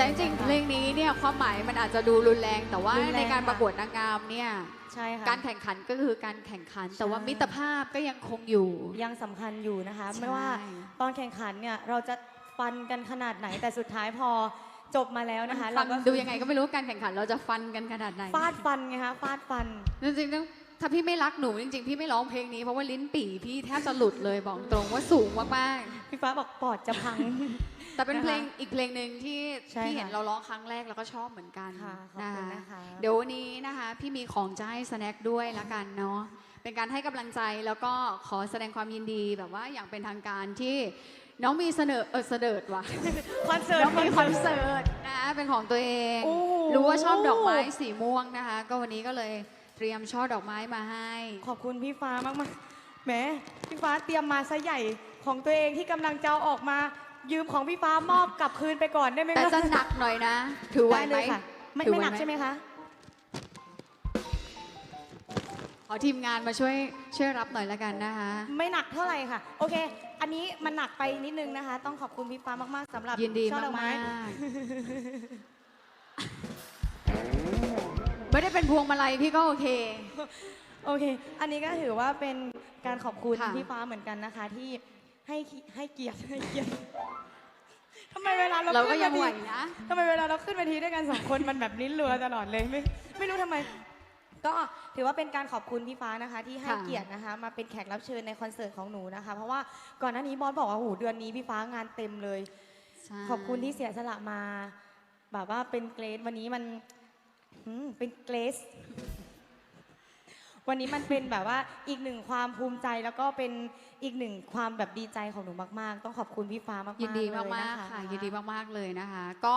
แต่จริงๆเพลงนี้เนี่ยความหมายมันอาจจะดูรุนแรง แต่ว่ารุนแรงในการค่ะประกวดนางงามเนี่ยใช่ค่ะ การแข่งขันก็คือการแข่งขัน แต่ว่าใช่มิตรภาพก็ยังคงอยู่ ยังสำคัญอยู่นะคะ ใช่ ไม่ว่าตอนแข่งขันเนี่ยเราจะฟันกันขนาดไหนแต่สุดท้ายพอจบมาแล้วนะคะฟัเรางก็ดูยังไงก็ไม่รู้ว่าการแข่งขันเราจะฟันกันขนาดไหนฟาดฟันไงคะฟาดฟัน จริงๆต้องถ้าพี่ไม่รักหนูจริงๆ พี่ไม่ร้องเพลงนี้เพราะว่าลิ้นปี่พี่แทบจะหลุดเลยบอกตรงว่าสูงมากพี่ฟ้าบอกปอดจะพัง ๆ แต่เป็นนะคะเพลงอีกเพลงหนึ่งที่ใช่พี่เห็นค่ะเราร้องครั้งแรกแล้วก็ชอบเหมือนกันค่ะขอบคุณนะคะ เดี๋ยววันนี้นะคะพี่มีของจะให้สแน็คด้วยละกันเนาะเป็นการให้กำลังใจแล้วก็ขอแสดงความยินดีแบบว่าอย่างเป็นทางการที่น้องมีเสนอเออเสดิร์ดว่ะ คอนเสิร์ตน้องมีคอนเสิร์ตนะเป็นของตัวเอง โอ้โห รู้ว่าชอบดอกไม้สีม่วงนะคะ ก็วันนี้ก็เลยเตรียมช่อดอกไม้มาให้ ขอบคุณพี่ฟ้ามากมากๆแหมพี่ฟ้าเตรียมมาซะใหญ่ของตัวเองที่กำลังจะเอาออกมา ยืมของพี่ฟ้ามอบกลับคืนไปก่อนได้ไหมแต่คะจะหนักหน่อยนะ ถือไหวได้ไหมเลยค่ะ ไม่ถือไม่ไหวหนักไหมใช่ไหมคะขอทีมงานมาช่วยช่วยรับหน่อยละกันนะคะ ไม่หนักเท่าไหร่ค่ะ โอเค อันนี้มันหนักไปนิดนึงนะคะ ต้องขอบคุณพี่ฟ้ามากๆสำหรับยินดีช่อมากดอกไม้ๆ ไม่ได้เป็นพวงมาลัยพี่ก็โอเค โอเค อันนี้ก็ถือว่าเป็นการขอบคุณค่ะ พี่ฟ้าเหมือนกันนะคะ ที่ ให้คิให้เกียรติให้เกียรติทำไมเวลาเราเราก็ขึ้นยังเวไหวทีนะทำไมเวลาเราขึ้นเวทีด้วยกันสองคนมันแบบลิ้นรัวตลอดเลยไม่ไม่รู้ทำไม ก็ถือว่าเป็นการขอบคุณพี่ฟ้านะคะ ที่ให้ค่ะ เกียรตินะคะ มาเป็นแขกรับเชิญในคอนเสิร์ตของหนูนะคะ เพราะว่าก่อนหน้านี้บอสบอกว่าโอ้โหเดือนนี้พี่ฟ้างานเต็มเลย ใช่ขอบคุณที่เสียสละมา แบบว่าเป็นเกรดวันนี้มันอืมเป็นเกรส วันนี้มันเป็นแบบว่าอีกหนึ่งความภูมิใจแล้วก็เป็นอีกหนึ่งความแบบดีใจของหนูมาก ๆ ต้องขอบคุณพี่ฟ้ามากๆยินดีเลยมากนะๆค่ะยินดีมากๆเลยนะคะ ก็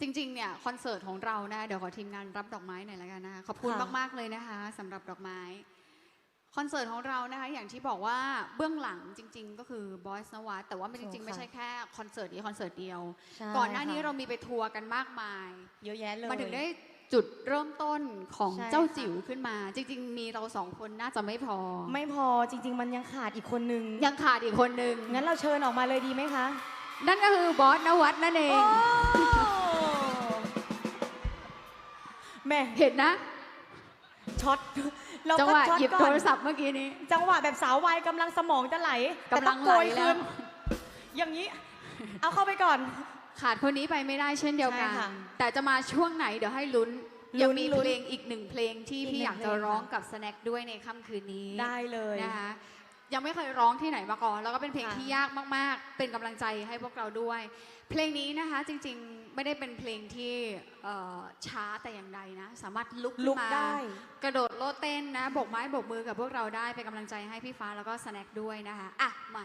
จริงๆ เนี่ยคอนเสิร์ตของเรานะเดี๋ยวขอทีมงานรับดอกไม้หน่อยละกันนะคะขอบคุณมากๆเลยนะคะสำหรับดอกไม้คอนเสิร์ตของเรานะคะอย่างที่บอกว่าเบื้องหลังจริง ๆ ก็คือบอยส์นวัตแต่ว่ามันจริงๆ ไม่ใช่แค่คอนเสิร์ตนี้คอนเสิร์ตเดียวใช่ก่อนหน้านี้ค่ะเรามีไปทัวร์กันมากมาย เยอะแยะเลยมาถึงได้ จุดเริ่มต้นของใช่ เจ้าค่ะจิ๋วขึ้นมา จริง ๆ มีเราสองคนน่าจะไม่พอ ไม่พอจริง ๆ มันยังขาดอีกคนนึง ยังขาดอีกคนนึงงั้นเราเชิญออกมาเลยดีไหมคะ นั่นก็คือบอสนวัตนั่นเองแม่เห็นนะช็อตเราจังก็หวะช็อตหยิบก่โทอนรศัพท์เมื่อกี้นี้ จังหวะแบบสาววัยกำลังสมองจะไหลแต่กำลัต้องงโกยไหลแล้ว คืนอย่างนี้ เอาเข้าไปก่อน ขาดคนนี้ไปไม่ได้เช่นเดียวกัน ใช่ค่ะแต่จะมาช่วงไหนเดี๋ยวให้ลุ้นลุ้นยังมีลุ้นเพลงอีกหนึ่งเพลงที่อีกพี่หนึ่งอยากจะเพลงร้องค่ะ กับสแน็คด้วยในค่ำคืนนี้ได้เลย นะคะยังไม่เคยร้องที่ไหนมาก่อน แล้วก็เป็นเพลงค่ะ ที่ยากมาก ๆ เป็นกำลังใจให้พวกเราด้วย เพลงนี้นะคะจริงๆไม่ได้เป็นเพลงที่เอ่อช้าแต่อย่างใดนะ สามารถลุกขึ้ลุนกมา ได้ กระโดดโลดเต้นนะโบกไม้โบกมือกับพวกเราได้เป็นกำลังใจให้พี่ฟ้าแล้วก็สแน็คด้วยนะคะอะมา